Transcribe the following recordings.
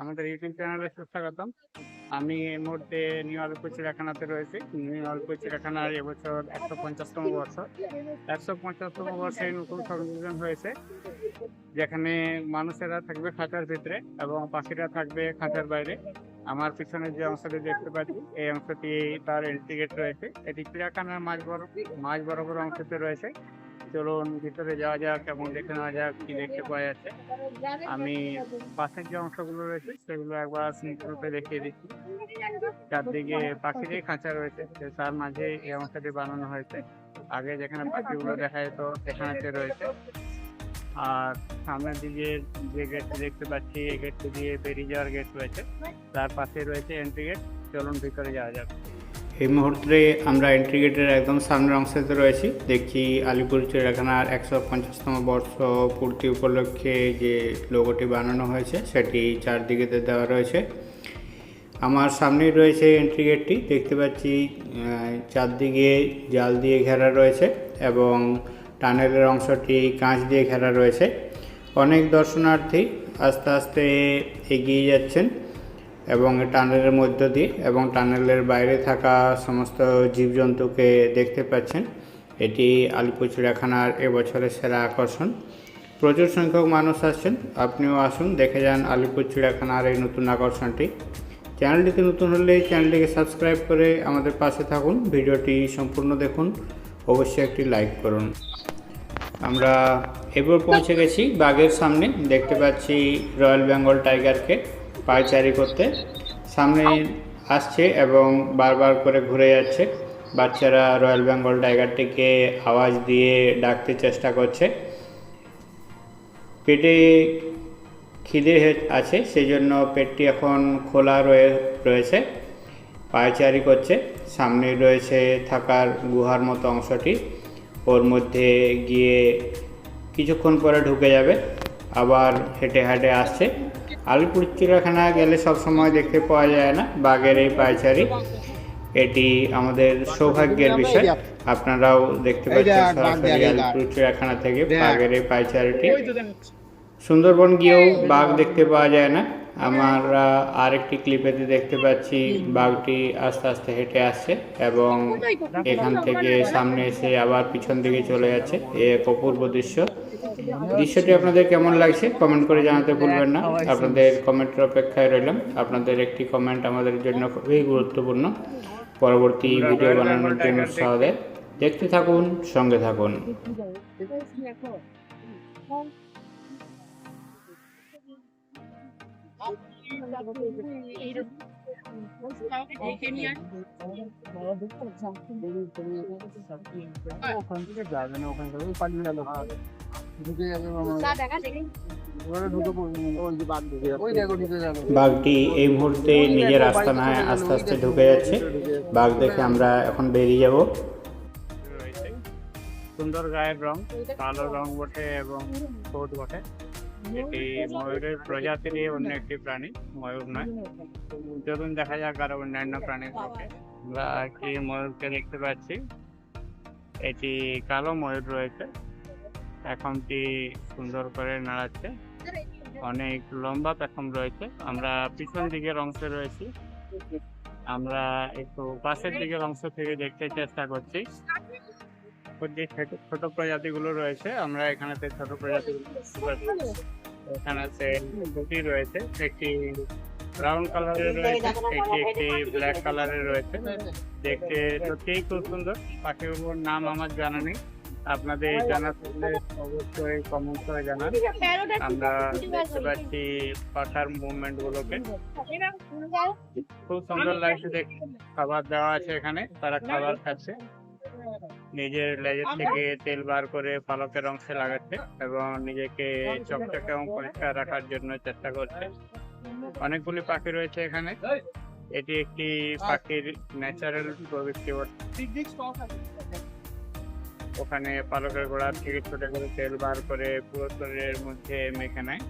আমাদের ইউটিউব চ্যানেলে সুস্বাগতম। আমি এই মুহূর্তে নিউ আলিপুর চিড়িয়াখানাতে রয়েছি। নিউ আলিপুর চিড়িয়াখানার এবছর একশো পঞ্চাশতম বর্ষ। একশো পঞ্চাশতম বর্ষে নতুন সংযোজন হয়েছে, যেখানে মানুষেরা থাকবে খাঁচার ভিতরে এবং পাখিরা থাকবে খাঁচার বাইরে। আমার পিছনে যে অংশটি দেখতে পাচ্ছি, এই অংশটি তার এন্ট্রি গেট রয়েছে। এটি চিড়িয়াখানার মাঝ বড় মাঝ বরাবর অংশতে রয়েছে। চলুন ভিতরে যাওয়া যাক এবং দেখে নেওয়া যাক কি দেখতে পাওয়া যাচ্ছে। আমি পাশের যে অংশগুলো রয়েছে, সেগুলো একবার রূপে দেখিয়ে দিচ্ছি। চারদিকে পাখিরই খাঁচা রয়েছে তার মাঝে এই অংশটি বানানো হয়েছে। আগে যেখানে পাখিগুলো দেখা যেত, সেখানেতে রয়েছে। আর সামনের দিকে যে গেটটি দেখতে পাচ্ছি, এই গেটটি দিয়ে বেরিয়ে যাওয়ার গেট রয়েছে। তার পাশে রয়েছে এন্ট্রি গেট চলুন ভিতরে যাওয়া যাক। এই মুহূর্তে আমরা এন্ট্রি গেটের একদম সামনের অংশতে রয়েছি। দেখছি আলিপুর চিড়িয়াখানার একশো পঞ্চাশতম বর্ষ পূর্তি উপলক্ষে যে লোগোটি বানানো হয়েছে, সেটি চারদিকেতে দেওয়া রয়েছে। আমার সামনেই রয়েছে এন্ট্রি গেটটি দেখতে পাচ্ছি চারদিকে জাল দিয়ে ঘেরা রয়েছে এবং টানেলের অংশটি কাঁচ দিয়ে ঘেরা রয়েছে। অনেক দর্শনার্থী আস্তে আস্তে এগিয়ে যাচ্ছেন। এবং টানেলের মধ্য দিয়ে এবং টানেলের বাইরে থাকা সমস্ত জীবজন্তুকে দেখতে পাচ্ছেন। এটি আলিপুর চিড়িয়াখানার এবছরের সেরা আকর্ষণ। প্রচুর সংখ্যক মানুষ আসছেন। আপনিও আসুন, দেখে যান আলিপুর চিড়িয়াখানার এই নতুন আকর্ষণটি। চ্যানেলটিতে নতুন হলে চ্যানেলটিকে সাবস্ক্রাইব করে আমাদের পাশে থাকুন, ভিডিওটি সম্পূর্ণ দেখুন, অবশ্যই একটি লাইক করুন। আমরা এবার পৌঁছে গেছি বাঘের সামনে। দেখতে পাচ্ছি রয়্যাল বেঙ্গল টাইগারকে। পায়চারি করতে। সামনে আসছে এবং বারবার করে ঘুরে যাচ্ছে। বাচ্চারা রয়্যাল বেঙ্গল টাইগারটিকে আওয়াজ দিয়ে ডাকতে চেষ্টা করছে। পেটে খিদে আছে সেই জন্য পেটটি এখন খোলা রয়ে রয়েছে। পায়চারি করছে। সামনে রয়েছে থাকার গুহার মতো অংশটি। ওর মধ্যে গিয়ে কিছুক্ষণ পরে ঢুকে যাবে। আবার হেঁটে হেঁটে আসছে। আলিপুর চিড়িয়াখানা গেলে সব সময় দেখতে পাওয়া যায় না বাঘের এই পায়চারি। এটি আমাদের সৌভাগ্যের বিষয়। আপনারাও দেখতে পাচ্ছেন সরাসরি আলিপুর চিড়িয়াখানা থেকে বাঘের এই পায়চারিটি। সুন্দরবন গিয়েও বাঘ দেখতে পাওয়া যায় না। আমরা আরেকটি ক্লিপেতে দেখতে পাচ্ছি বাঘটি আস্তে আস্তে হেঁটে আসছে এবং এখান থেকে সামনে এসে আবার পিছন দিকে চলে যাচ্ছে। এ এক অপূর্ব দৃশ্য। দৃশ্যটি আপনাদের কেমন লাগছে কমেন্ট করে জানাতে ভুলবেন না। আপনাদের কমেন্টের অপেক্ষায় রইলাম। আপনাদের একটি কমেন্ট আমাদের জন্য খুবই গুরুত্বপূর্ণ। পরবর্তী ভিডিও বানানোর জন্য উৎসাহ দেয় দেখতে থাকুন, সঙ্গে থাকুন। ওখান থেকে যাবে না ওখান থেকে পালিয়ে গেল ঢুকে যাবে বাঘটি এই মুহূর্তে নিজের রাস্তা আস্তানায় আস্তে আস্তে ঢুকে যাচ্ছে। বাঘ দেখে আমরা এখন বেরিয়ে যাব। রয়েছে সুন্দর গায়ের রং কালো রং বটে এবং ঠোঁট বটে। এটি ময়ূরের প্রজাতিরই অন্য একটি প্রাণী, ময়ূর নয়। চলুন দেখা যাক আরও অন্যান্য প্রাণীগুলোকে আমরা একটি ময়ূরকে দেখতে পাচ্ছি। এটি কালো ময়ূর রয়েছে। এখনটি সুন্দর করে নাড়াচ্ছে। অনেক লম্বা পেখম রয়েছে। আমরা পিছন দিকের অংশে রয়েছি। আমরা একটু পাশের দিকের অংশ থেকে দেখতে চেষ্টা করছি। যে ছোট প্রজাতিগুলো রয়েছে। আমরা এখানেতে ছোট প্রজাতি এখানেতে দুটি রয়েছে একটি ব্রাউন কালারের রয়েছে একটি একটি ব্ল্যাক কালারের রয়েছে। দেখতে সত্যিই খুব সুন্দর পাখিগুলোর নাম আমার জানা নেই। আপনাদের জানা থাকলে অবশ্যই কমেন্ট করে জানান। আমরা দেখতে পাচ্ছি পাখার মুভমেন্ট গুলোকে। খুব সুন্দর লাগছে দেখতে খাবার দেওয়া আছে এখানে তারা খাবার খাচ্ছে। নিজের লেজের থেকে তেল বার করে পালকের অংশে লাগাচ্ছে এবং নিজেকে চকচকে এবং পরিষ্কার রাখার জন্য চেষ্টা করছে। অনেকগুলি পাখি রয়েছে এখানে। এটি একটি পাখির ন্যাচারাল প্রবৃত্তি ওখানে পালকের গোড়া থেকে ছোট করে তেল বার করে পুরো শরীরের মধ্যে মেখে নেয়।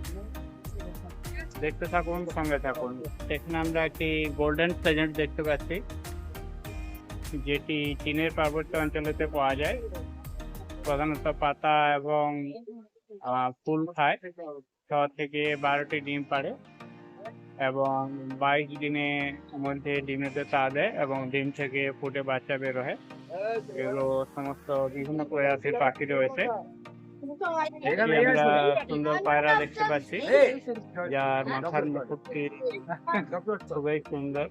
দেখতে থাকুন সঙ্গে থাকুন। এখানে আমরা একটি গোল্ডেন প্রেজেন্ট দেখতে পাচ্ছি। যেটি চীনের পার্বত্য অঞ্চলেতে পাওয়া যায়। প্রধানত পাতা এবং ফুল খায়। ছ থেকে বারোটি ডিম পাড়ে এবং বাইশ দিনে মধ্যে ডিমেতে তা দেয় এবং ডিম থেকে ফুটে বাচ্চা বের হয়। এগুলো সমস্ত বিভিন্ন প্রজাতির পাখি রয়েছে। আমরা সুন্দর পায়রা দেখতে পাচ্ছি। যার মাথার মুকুটটি খুবই সুন্দর।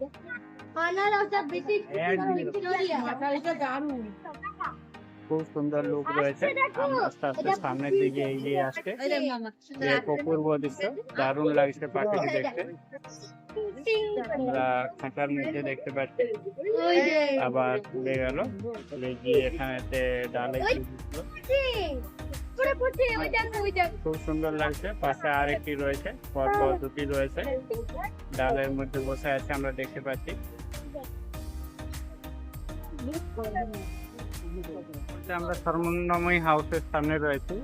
খুব সুন্দর লুক রয়েছে। আস্তে আস্তে সামনের দিকে এগিয়ে আসছে। যে অপূর্ব দৃশ্য দারুণ লাগছে পাখিটি দেখতে। আমরা খাঁচার মধ্যে দেখতে পাচ্ছি। আবার চলে গেল। চলে গিয়ে এখানেতে ডালে খুব সুন্দর লাগছে। পাশে আরেকটি রয়েছে। পরপর দুটি রয়েছে। ডালের মধ্যে বসে আছে আমরা দেখতে পাচ্ছি। আমরা স্বর্ণময়ী হাউসের সামনে রয়েছি।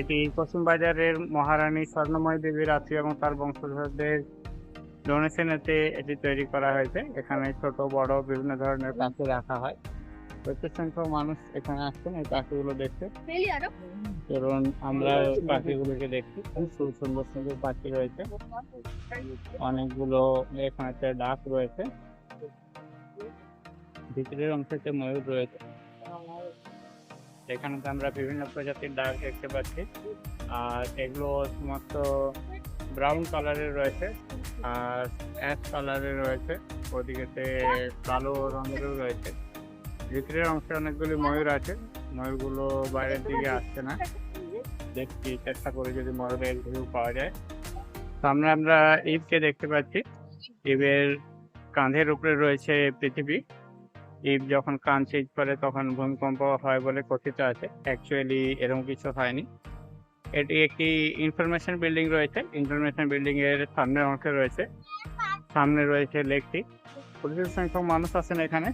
এটি পশ্চিম বাজারের মহারানী স্বর্ণময় দেবীর আত্মীয় এবং তার বংশধরদের ডোনেশনেতে এটি তৈরি করা হয়েছে। এখানে ছোট বড় বিভিন্ন ধরনের পাখি রাখা হয়। প্রচুর সংখ্যক মানুষ এখানে আসছেন এই পাখিগুলো দেখতে। কারণ আমরা পাখিগুলোকে দেখছি। খুব সুন্দর সুন্দর পাখি রয়েছে। অনেকগুলো এখানে ডাক রয়েছে। ভিতরের অংশতে ময়ূর রয়েছে। এখানে তো আমরা বিভিন্ন প্রজাতির ডাক দেখতে পাচ্ছি। আর এগুলো সমস্ত ব্রাউন কালারের রয়েছে আর অ্যাশ কালারের রয়েছে। ওদিকেতে কালো রঙেরও রয়েছে। ভিতরের অংশে অনেকগুলি ময়ূর আছে। ময়ূরগুলো বাইরের দিকে আসছে না। দেখছি, চেষ্টা করে যদি ময়ূরের ভিউ পাওয়া যায়। সামনে আমরা ঈদকে দেখতে পাচ্ছি। ঈদের কাঁধের উপরে রয়েছে পৃথিবী। ঈদ যখন কান চেঞ্জ করে তখন ভূমিকম্প হয় বলে কথিত আছে। অ্যাকচুয়ালি এরকম কিছু হয়নি। এটি একটি ইনফরমেশন বিল্ডিং রয়েছে। ইনফরমেশন বিল্ডিং এর সামনের অংশে রয়েছে। সামনে রয়েছে লেকটি। প্রচুর সংখ্যক মানুষ আছেন এখানে।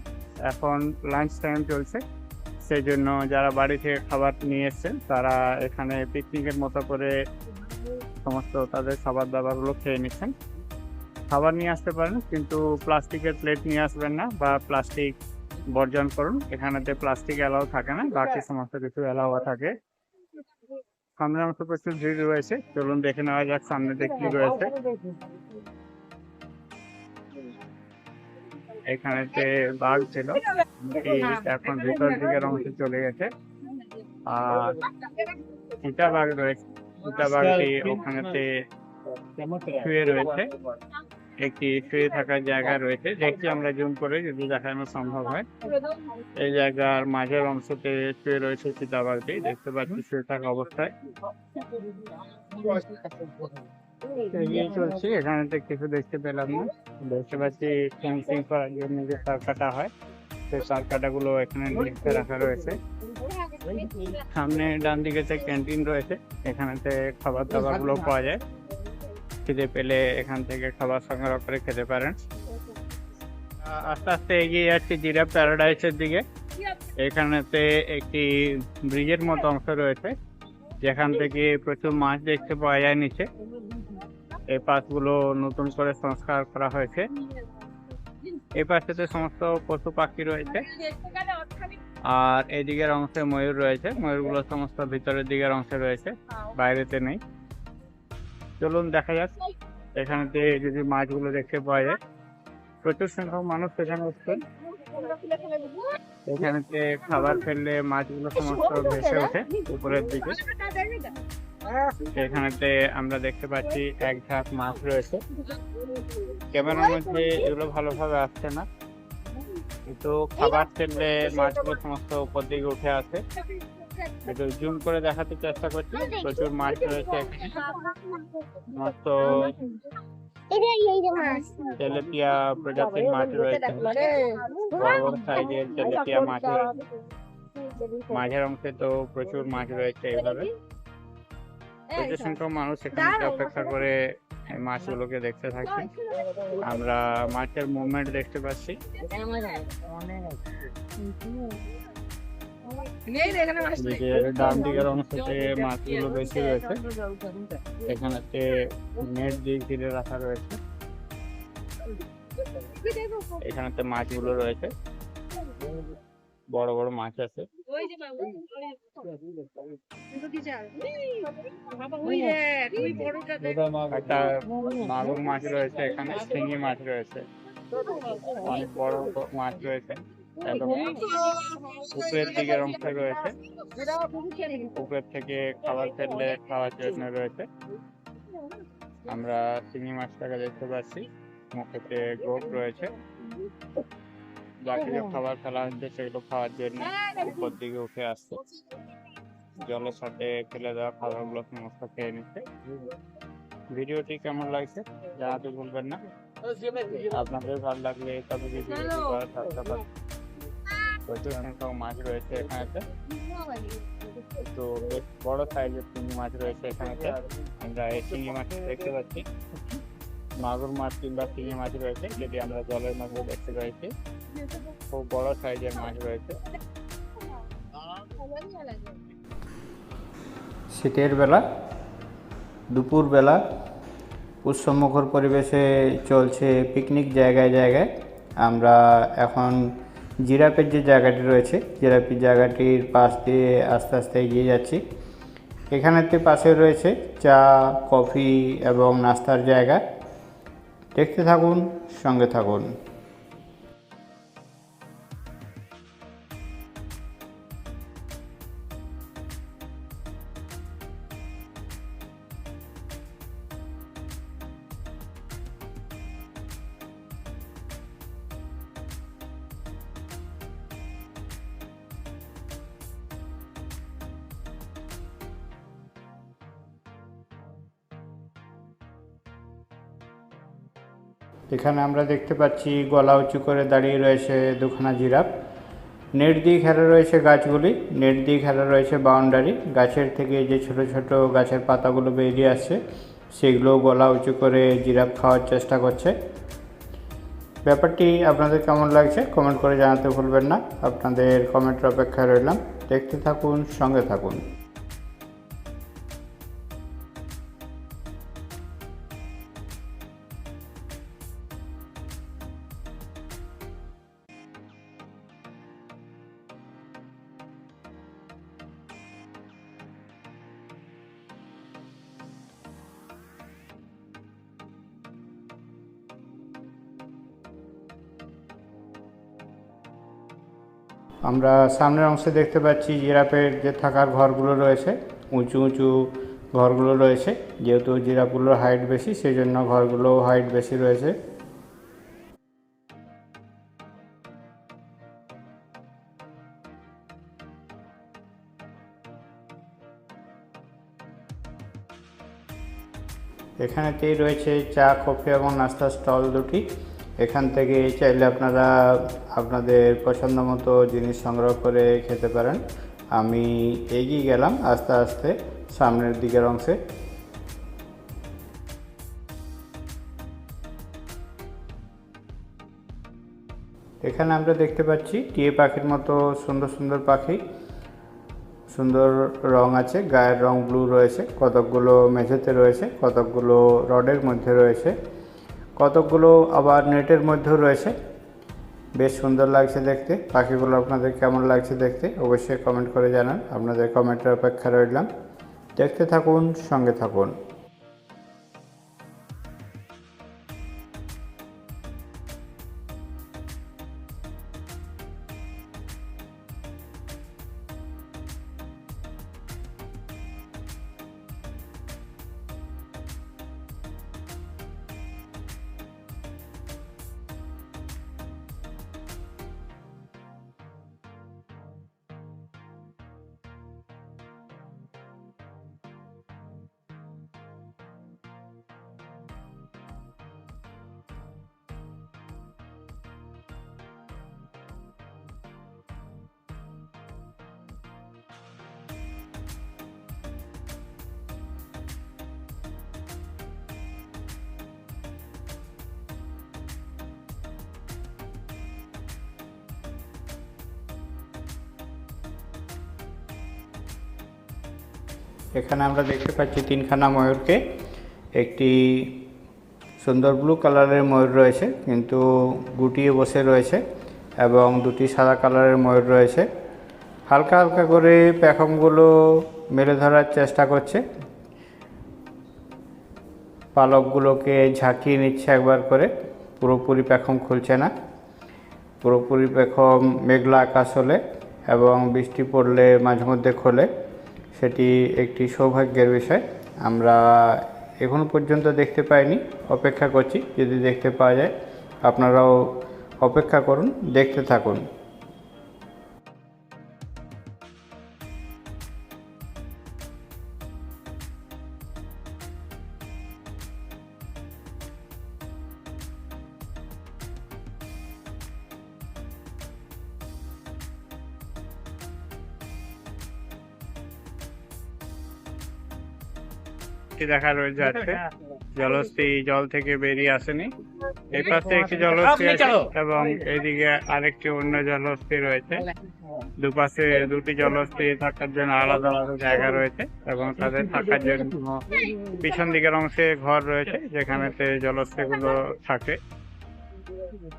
এখন লাঞ্চ টাইম চলছে। সেই জন্য যারা বাড়ি থেকে খাবার নিয়ে এসছেন, তারা এখানে পিকনিকের মতো করে সমস্ত তাদের খাবার দাবারগুলো খেয়ে নিচ্ছেন। খাবার নিয়ে আসতে পারেন, কিন্তু প্লাস্টিকের প্লেট নিয়ে আসবেন না বা প্লাস্টিক বর্জন করুন। এখানেতে প্লাস্টিক অ্যালাউ থাকে না বাকি সমস্ত কিছু অ্যালাউ থাকে। সামনে অংশ প্রচুর ভিড় রয়েছে চলুন দেখে নেওয়া যাক সামনে কি রয়েছে। এখানেতে বাঘ ছিল এখন ভিতর দিকের অংশে চলে গেছে। আর চিতা বাঘ রয়েছে চিতা বাঘটি ওখানেতে শুয়ে রয়েছে। একটি শুয়ে থাকার জায়গা রয়েছে। দেখছি আমরা জুম করে যদি দেখানো সম্ভব হয়। এই জায়গার মাঝের অংশতে শুয়ে রয়েছে চিতাবাঘটি। দেখতে পাচ্ছি শুয়ে থাকা অবস্থায় চলছি। এখানে তো কিছু দেখতে পেলাম না। দেখতে পাচ্ছি ফেন্সিং করার জন্য যে তার কাটা হয়, সেই তার কাটাগুলো এখানে লিখতে রাখা রয়েছে। সামনে ডান দিকে ক্যান্টিন রয়েছে, এখানেতে খাবার দাবারগুলো পাওয়া যায়। খিদে পেলে এখান থেকে খাবার সংগ্রহ করে খেতে পারেন। আস্তে আস্তে এগিয়ে যাচ্ছি জিরা প্যারাডাইসের দিকে। এখানেতে একটি ব্রিজের মতো অংশ রয়েছে, যেখান থেকে প্রচুর মাছ দেখতে পাওয়া যায় নিচে। এই পাশগুলো নতুন করে সংস্কার করা হয়েছে। এই পাশেতে সমস্ত পশু পাখি রয়েছে। আর এদিকের অংশে ময়ূর রয়েছে। ময়ূরগুলো সমস্ত ভিতরের দিকের অংশে রয়েছে, বাইরেতে নেই। চলুন দেখা যাক। এখানেতে যদি মাছগুলো দেখতে পাওয়া যায়, প্রচুর সংখ্যক মানুষ এখানে এসছেন এখানেতে খাবার ফেললে মাছগুলো সমস্ত ভেসে ওঠে উপরের দিকে। এখানেতে আমরা দেখতে পাচ্ছি এক ঝাঁক মাছ রয়েছে। ক্যামেরার মধ্যে এগুলো ভালোভাবে আসছে না। কিন্তু খাবার ফেললে মাছগুলো সমস্ত উপর দিকে উঠে আসে। একটু জুম করে দেখাতে চেষ্টা করছি। প্রচুর মাছ রয়েছে। এখানে সমস্ত তেলেপিয়া প্রজাতির মাছ রয়েছে। বড় বড় সাইজের তেলেপিয়া মাছ রয়েছে। মাঝের অংশে তো প্রচুর মাছ রয়েছে এইভাবে প্রচুর সংখ্যক মানুষ এখানে অপেক্ষা করে এই মাছগুলোকে দেখতে থাকি আমরা মাছের মুভমেন্ট দেখতে পাচ্ছি। ডান দিকের অংশতে মাছগুলো বেশি রয়েছে এখানেতে নেট দিয়ে ঘিরে রাখা রয়েছে। এখানেতে মাছগুলো রয়েছে। বড় বড় মাছ আছে। একটা মাগুর মাছ রয়েছে এখানে শিঙি মাছ রয়েছে। অনেক বড় মাছ রয়েছে। উপরের দিকের অংশে রয়েছে। উপরের থেকে খাবার ফেললে খাওয়ার জন্য রয়েছে। আমরা শিঙি মাছটাকে দেখতে পাচ্ছি। মুখেতে গোপ রয়েছে। বাকি যে খাবার ফেলা হচ্ছে সেগুলো খাওয়ার জন্য উপর দিকে উঠে আসছে। জলের সাথে ফেলে দেওয়া খাবারগুলো সমস্ত খেয়ে নিচ্ছে। ভিডিওটি কেমন লাগছে জানাতে ভুলবেন না। আপনাদের ভালো লাগলে তবে ভিডিওটি করার সাথে প্রচুর সংখ্যক মাছ রয়েছে এখানেতে। তো বেশ বড় সাইজের চিংড়ি মাছ রয়েছে এখানেতে। আমরা এই চিংড়ি মাছ দেখতে পাচ্ছি। মাগুর মাছ কিংবা চিংড়ি মাছ রয়েছে, যেটি আমরা জলের মধ্যে দেখতে পাচ্ছি খুব বড় সাইজের মাছ রয়েছে। শীতের বেলা দুপুরবেলা উৎসবমুখর পরিবেশে চলছে পিকনিক জায়গায় জায়গায়। আমরা এখন জিরাপের যে জায়গাটি রয়েছে জিরাপির জায়গাটির পাশ দিয়ে আস্তে আস্তে এগিয়ে যাচ্ছি। এখানেতে পাশে রয়েছে চা, কফি এবং নাস্তার জায়গা। দেখতে থাকুন, সঙ্গে থাকুন। এখানে আমরা দেখতে পাচ্ছি গলা উঁচু করে দাঁড়িয়ে রয়েছে দুখানা জিরাফ। নেট দিয়ে ঘেরা রয়েছে গাছগুলি, নেট দিয়ে ঘেরা রয়েছে বাউন্ডারি গাছের থেকে যে ছোট ছোট গাছের পাতাগুলো বেরিয়ে আসছে, সেগুলো গলা উঁচু করে জিরাফ খাওয়ার চেষ্টা করছে। ব্যাপারটি আপনাদের কেমন লাগছে কমেন্ট করে জানাতে ভুলবেন না। আপনাদের কমেন্টের অপেক্ষায় রইলাম। দেখতে থাকুন, সঙ্গে থাকুন। আমরা সামনের অংশে দেখতে পাচ্ছি জিরাফের যে থাকার ঘরগুলো রয়েছে, উঁচু উঁচু ঘরগুলো রয়েছে, যেহেতু জিরাফগুলোর হাইট বেশি সেই জন্য ঘরগুলো হাইট বেশি রয়েছে। এখানেতেই রয়েছে চা, কফি এবং নাস্তার স্টল দুটি। এখান থেকে চাইলে আপনারা আপনাদের পছন্দ মতো জিনিস সংগ্রহ করে খেতে পারেন। আমি এগিয়ে গেলাম আস্তে আস্তে সামনের দিকের অংশে। এখানে আমরা দেখতে পাচ্ছি টিয়ে পাখির মতো সুন্দর সুন্দর পাখি। সুন্দর রং আছে, গায়ের রং ব্লু রয়েছে, কতকগুলো মেঝেতে রয়েছে, কতকগুলো রডের মধ্যে রয়েছে। কতকগুলো আবার নেটের মধ্যেও রয়েছে? বেশ সুন্দর লাগছে দেখতে। পাখিগুলো আপনাদের কেমন লাগছে দেখতে অবশ্যই কমেন্ট করে জানান। আপনাদের কমেন্টের অপেক্ষা রইলাম। দেখতে থাকুন, সঙ্গে থাকুন। এখানে আমরা দেখতে পাচ্ছি তিনখানা ময়ূরকে। একটি সুন্দর ব্লু কালারের ময়ূর রয়েছে, কিন্তু গুটিয়ে বসে রয়েছে এবং দুটি সাদা কালারের ময়ূর রয়েছে। হালকা হালকা করে পেখমগুলো মেলে ধরার চেষ্টা করছে। পালকগুলোকে ঝাঁকিয়ে নিচ্ছে একবার করে, পুরোপুরি পেখম খুলছে না। পুরোপুরি পেখম মেঘলা আকাশ হলে এবং বৃষ্টি পড়লে মাঝে মধ্যে খোলে। সেটি একটি সৌভাগ্যের বিষয়। আমরা এখনও পর্যন্ত দেখতে পাইনি, অপেক্ষা করছি। যদি দেখতে পাওয়া যায়, আপনারাও অপেক্ষা করুন, দেখতে থাকুন। দেখা রয়ে যাচ্ছে। জলস্থি জল থেকে বেরিয়ে আসেনি। এই পাশে একটি জলস্থি আছে এবং এইদিকে আরেকটি অন্য জলস্থি রয়েছে। দুপাশে দুটি জলস্থি থাকার জন্য আলাদা আলাদা জায়গা রয়েছে এবং তাদের থাকার জন্য পিছন দিকের অংশে ঘর রয়েছে যেখানে জলস্থি গুলো থাকে।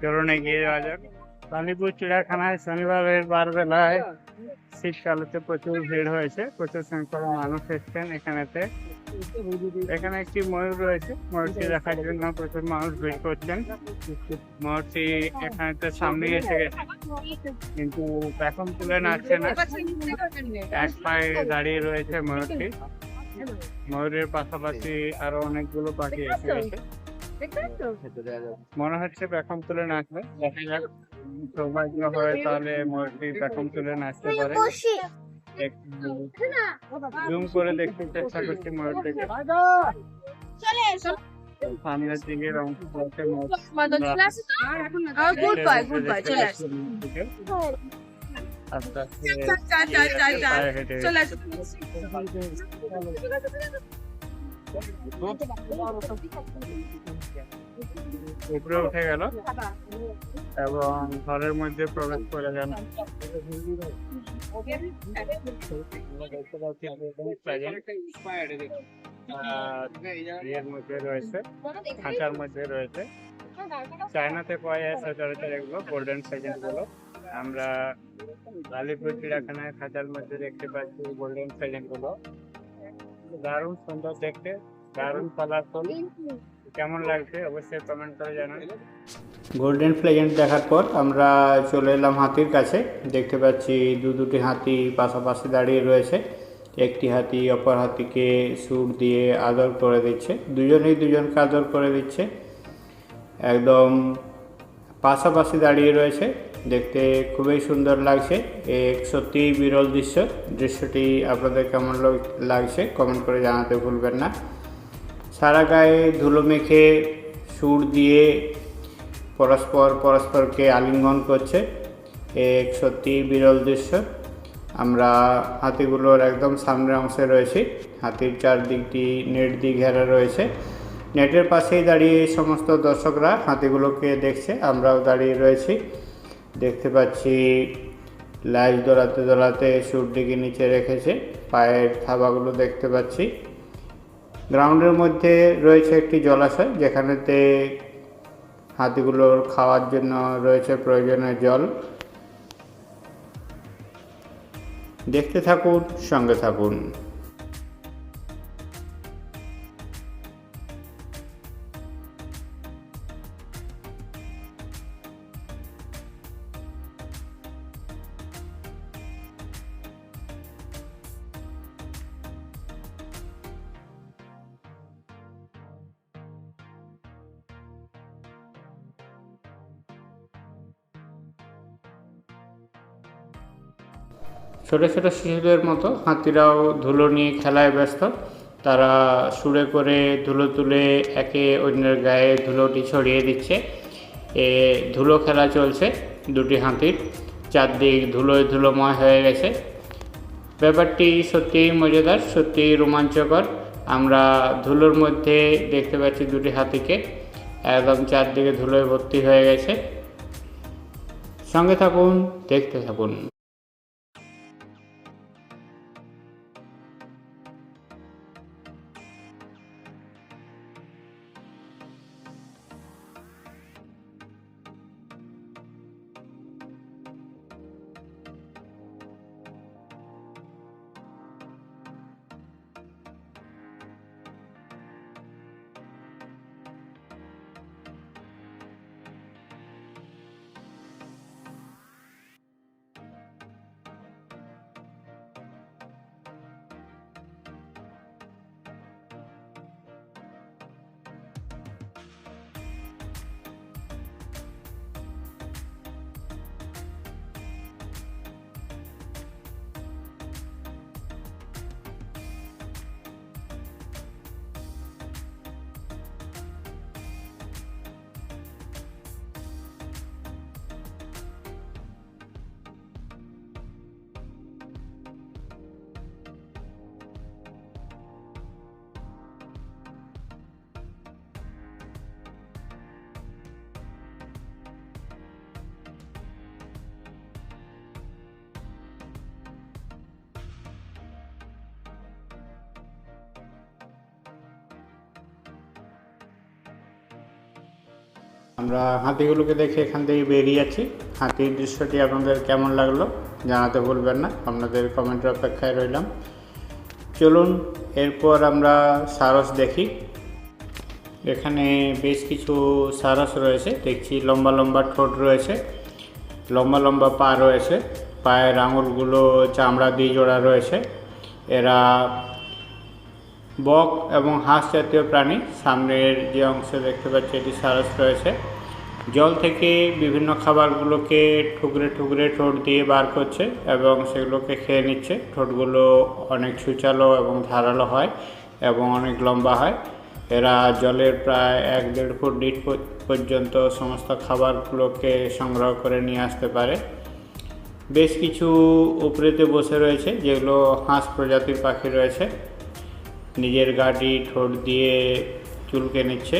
চলুন এগিয়ে যাওয়া যাক। কালীপুর চিড়িয়াখানায় শনিবারের বার বেলায় শীতকালেতে প্রচুর ভিড় হয়েছে, প্রচুর সংখ্যক মানুষ এসছেন এখানেতে। এখানে একটি ময়ূর রয়েছে, ময়ূরটি দেখার জন্য প্রচুর মানুষ ভিড় করছেন। ময়ূরটি এখানেতে সামনে এসে গেছে, কিন্তু এখন তুলে নাচছে না। এক পায়ে দাঁড়িয়ে রয়েছে ময়ূরটি। ময়ূরের পাশাপাশি আরও অনেকগুলো পাখি এসে গেছে। মনে হচ্ছে পেখম তুলে নাচবে দেখা যাক। সৌভাগ্য হয় তাহলে ময়ূরটি পেখম তুলে নাচতে পারে। একটু জুম করে দেখতে চেষ্টা করছি ময়ূরটিকে সামনের দিকে আসো। আস্তে আস্তে চল চল চল চল পায়ে হেঁটে চলে আসো। উপরে উঠে গেল। এবং ঘরের মধ্যে প্রবেশ করে গেল। রয়েছে। খাঁচার মধ্যে রয়েছে। চায়নাতে পাওয়া যায় সচরাচর এগুলো? গোল্ডেন সেকেন্ডগুলো। আমরা লালিপুর চিড়িয়াখানায় খাঁচার মধ্যে দেখতে পাচ্ছি গোল্ডেন সেকেন্ডগুলো। দারুণ সুন্দর দেখতে দারুণ কালারফুল কেমন লাগছে? অবশ্যই কমেন্ট করে জানান। গোল্ডেন প্লেজেন্ট দেখার পর আমরা চলে এলাম হাতির কাছে। দেখতে পাচ্ছি দু দুটি হাতি পাশাপাশি দাঁড়িয়ে রয়েছে। একটি হাতি অপর হাতিকে সুর দিয়ে আদর করে দিচ্ছে। দুজনেই দুজনকে আদর করে দিচ্ছে। একদম পাশাপাশি দাঁড়িয়ে রয়েছে। দেখতে খুবই সুন্দর লাগছে। এক সত্যিই বিরল দৃশ্য। দৃশ্যটি আপনাদের কেমন লাগছে কমেন্ট করে জানাতে ভুলবেন না। সারা গায়ে ধুলো মেখে, সুর দিয়ে পরস্পর পরস্পরকে আলিঙ্গন করছে। এক সত্যি বিরল দৃশ্য। আমরা হাতিগুলোর একদম সামনের অংশে রয়েছি। হাতির চারদিকটি নেট দিয়ে ঘেরা রয়েছে। নেটের পাশেই দাঁড়িয়ে সমস্ত দর্শকরা হাতিগুলোকে দেখছে। আমরাও দাঁড়িয়ে রয়েছি। দেখতে পাচ্ছি লাইট দোলাতে দোলাতে সুরটিকে নিচে রেখেছে। পায়ের থাবাগুলো দেখতে পাচ্ছি। গ্রাউন্ডের মধ্যে রয়েছে একটি জলাশয়, যেখানেতে হাতিগুলোর খাওয়ার জন্য রয়েছে প্রয়োজনীয় জল। দেখতে থাকুন, সঙ্গে থাকুন। ছোট ছোট শিশুদের মতো হাতিরাও ধুলো নিয়ে খেলায় ব্যস্ত। তারা সুরে করে ধুলো তুলে একে অন্যের গায়ে ধুলোটি ছড়িয়ে দিচ্ছে। এ ধুলো খেলা চলছে দুটি হাতির। চারদিক ধুলোয় ধুলোময় হয়ে গেছে। ব্যাপারটি সত্যিই মজাদার, সত্যিই রোমাঞ্চকর। আমরা ধুলোর মধ্যে দেখতে পাচ্ছি দুটি হাতিকে। একদম চারদিকে ধুলোয় ভর্তি হয়ে গেছে। সঙ্গে থাকুন, দেখতে থাকুন। আমরা হাতিগুলোকে দেখে এখান থেকে বেরিয়ে যাচ্ছি। হাতির দৃশ্যটি আপনাদের কেমন লাগল জানাতে ভুলবেন না। আপনাদের কমেন্টের অপেক্ষায় রইলাম। চলুন, এরপর আমরা সারস দেখি। এখানে বেশ কিছু সারস রয়েছে। দেখছি লম্বা লম্বা ঠোঁট রয়েছে, লম্বা লম্বা পা রয়েছে, পায়ের আঙুলগুলো চামড়া দিয়ে জোড়া রয়েছে। এরা বক এবং হাঁস জাতীয় প্রাণী। সামনের যে অংশ দেখতে পাচ্ছি, এটি সারস রয়েছে। জল থেকে বিভিন্ন খাবারগুলোকে ঠুকরে ঠুকরে ঠোঁট দিয়ে বার করছে এবং সেগুলোকে খেয়ে নিচ্ছে। ঠোঁটগুলো অনেক সুচালো এবং ধারালো হয় এবং অনেক লম্বা হয়। এরা জলের প্রায় এক দেড় ফুট ডিট পর্যন্ত সমস্ত খাবারগুলোকে সংগ্রহ করে নিয়ে আসতে পারে। বেশ কিছু উপরেতে বসে রয়েছে, যেগুলো হাঁস প্রজাতির পাখি রয়েছে। নিজের গাড়ি ঠোঁট দিয়ে চুলকে নিচ্ছে।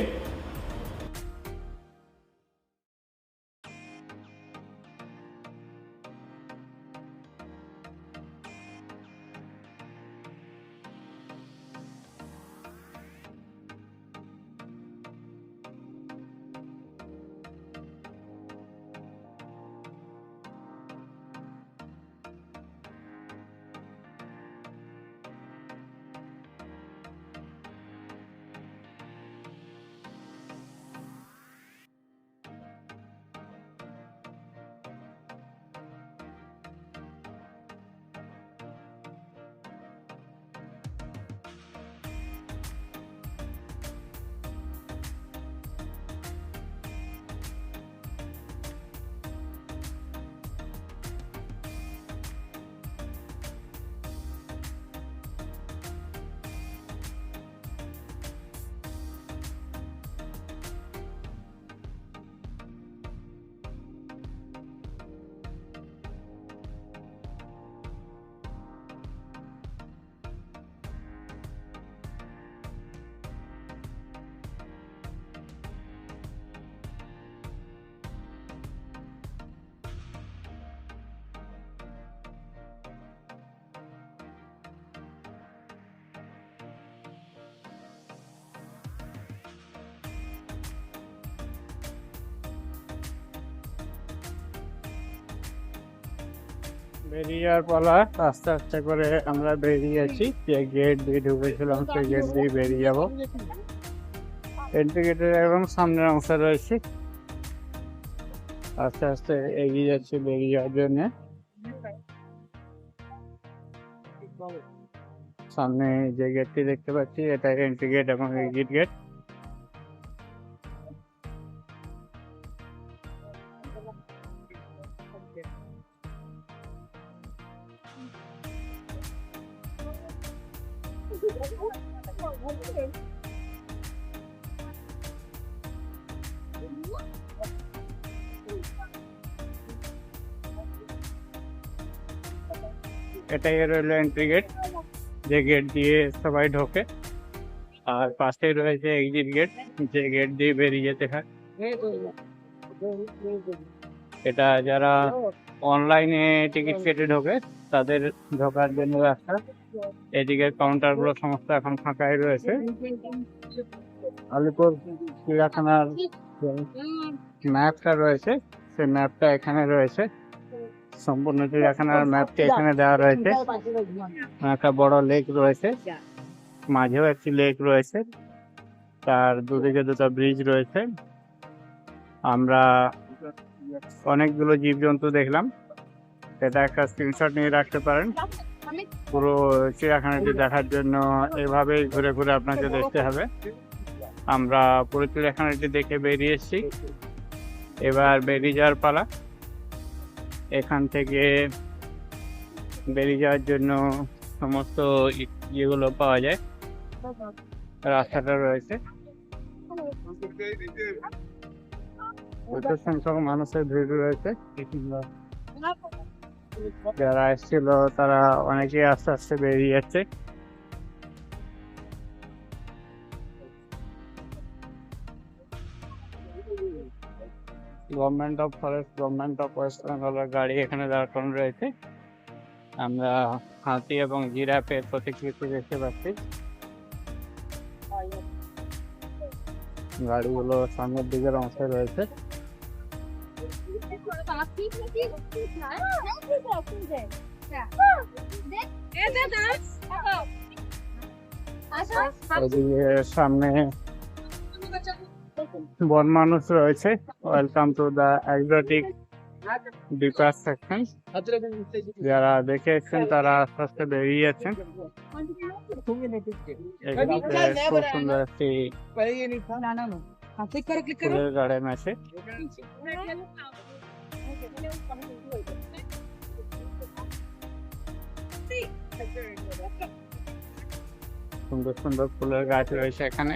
বেরিয়ে যাওয়ার পালা আস্তে আস্তে করে আমরা বেরিয়ে আছি যে গেট দিয়ে ঢুকেছিলাম, সেই গেট দিয়ে বেরিয়ে যাব এন্ট্রি গেটের একদম সামনের অংশ রয়েছে। আস্তে আস্তে এগিয়ে যাচ্ছি বেরিয়ে যাওয়ার জন্যে। সামনে যে গেটটি দেখতে পাচ্ছি, এটা এন্ট্রি গেট এবং এক্সিট গেট রইল এন্ট্রি গেট যে গেট দিয়ে সবাই ঢোকে। আর পাশে রয়েছে এক্সিট গেট যে গেট দিয়ে বেরিয়ে যেতে হয়। এটা যারা অনলাইনে টিকিট কেটে ঢোকে, তাদের ঢোকার জন্য রাস্তা। এদিকে কাউন্টারগুলো সমস্ত এখন ফাঁকাই রয়েছে। আলিপুর চিড়িয়াখানার ম্যাপটা রয়েছে, সেই ম্যাপটা এখানে রয়েছে। সম্পূর্ণ চিড়িয়াখানার ম্যাপটি এখানে দেওয়া রয়েছে। একটা বড় লেক রয়েছে। মাঝেও একটি লেক রয়েছে। তার দুদিকে দুটো ব্রিজ রয়েছে। আমরা অনেকগুলো জীবজন্তু দেখলাম। সেটা একটা স্ক্রিনশট নিয়ে রাখতে পারেন। পুরো চিড়িয়াখানাটি দেখার জন্য এভাবেই ঘুরে ঘুরে আপনাকে দেখতে হবে। আমরা পুরো চিড়িয়াখানাটি দেখে বেরিয়ে এসেছি। এবার বেরিয়ে যাওয়ার পালা। এখান থেকে বেরিয়ে যাওয়ার জন্য সমস্ত ইয়েগুলো পাওয়া যায়। রাস্তাটা রয়েছে। প্রচুর সংখ্যক মানুষের ভিড় রয়েছে? যারা এসেছিল, তারা অনেকেই আস্তে আস্তে বেরিয়ে যাচ্ছে। Government of forest government of west বেঙ্গলের গাড়ি এখানে দাঁড় করানো রয়েছে। আমরা হাতি এবং জিরাফের প্রতিকৃতি দেখতে পাচ্ছি। গাড়িগুলো সামনের দিকের অংশে রয়েছে। ওইদিকে সামনে বন মানুষ রয়েছে। Welcome to the exotic bypass section যারা দেখে এসছেন তারা আস্তে আস্তে বেরিয়ে যাচ্ছেন খুব সুন্দর একটি ফুলের গার্ডেন আছে। সুন্দর সুন্দর ফুলের গাছ রয়েছে এখানে।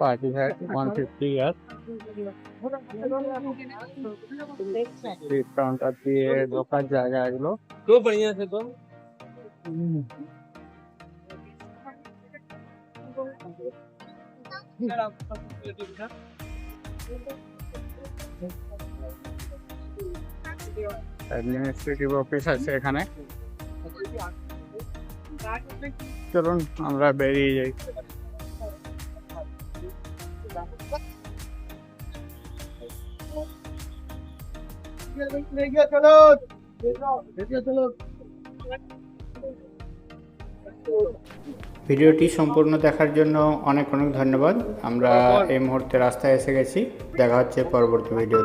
party hat one fifty year counter দিয়ে ঢোকার জায়গা এগুলো तो बढ़िया से तो অ্যাডমিনিস্ট্রেটিভ অফিস আছে এখানে চলুন, আমরা বেরিয়ে যাই। ভিডিওটি সম্পূর্ণ দেখার জন্য অনেক অনেক ধন্যবাদ। আমরা এই মুহূর্তে রাস্তায় এসে গেছি। দেখা হচ্ছে পরবর্তী ভিডিও